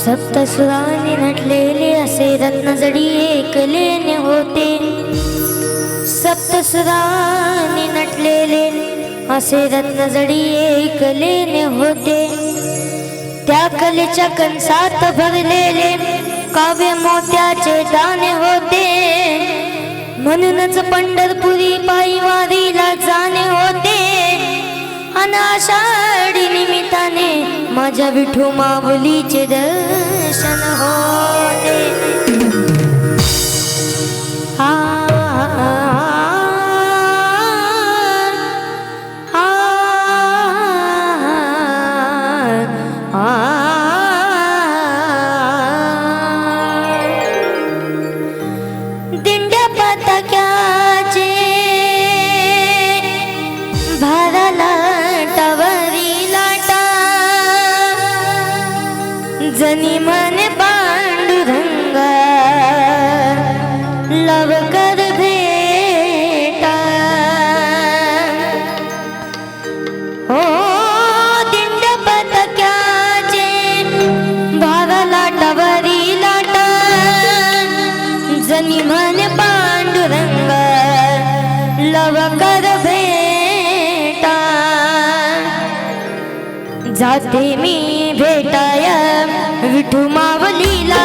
सप्तसुराने नटलेले असे रत्नजडी एकलेने होते. सप्तसुराने नटलेले असे रत्नजडी एकलेने होते. त्या कलेच्या कंसात भरलेले काव्य मोत्याचे दाणे होते. म्हणूनच पंढरपुरी पायी वारीला जाणे होते. अनाषाढी निमित्ताने माझ्या विठू माऊलीचे दर्शन होते. जनी मन पांडुरंग लवकर भेटा। हो दिंड पतक्याचे भाव लाटवरी लाटा जनी मन पांडुरंग लवकर भेटा। जाते मी भेटाय विठू मावलीला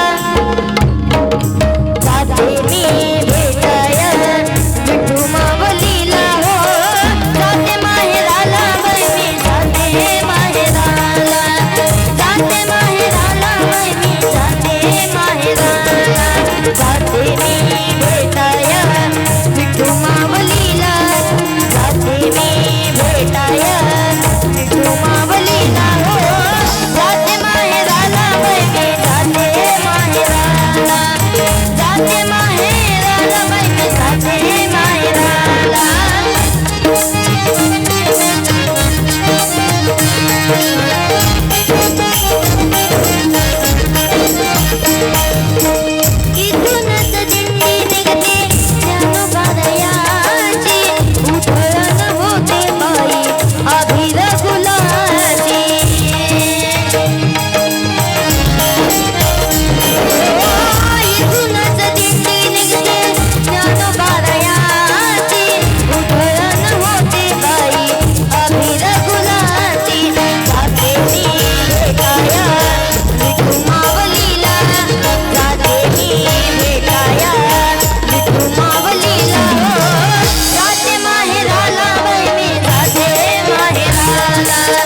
la la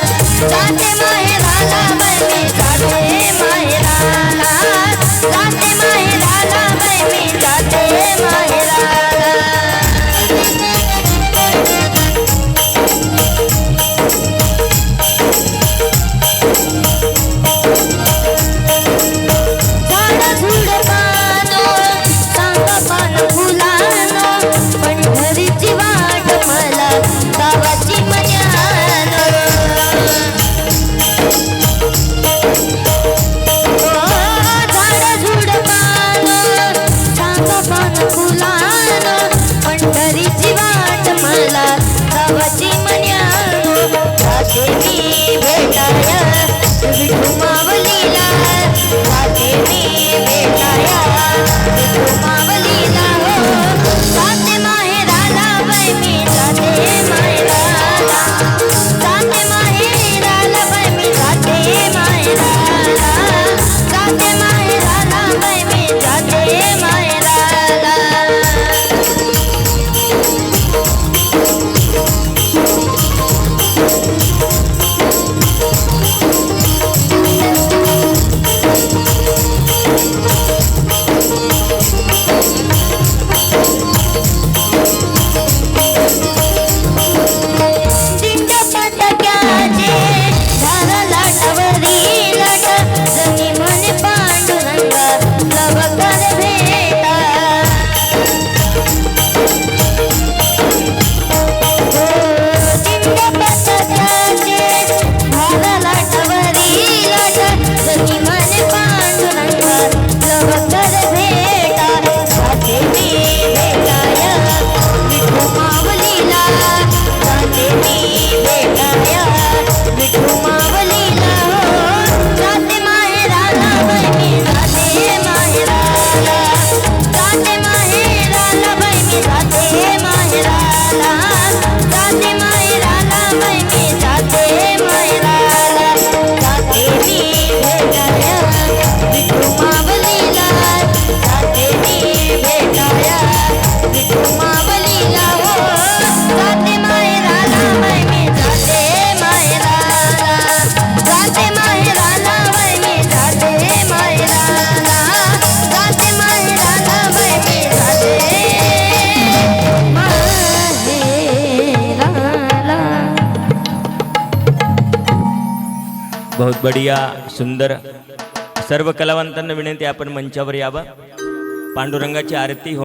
बहुत बढिया सुंदर। सर्व कलावंतांना विनंती आपण मंचावर यावं. पांडुरंगाची आरती हो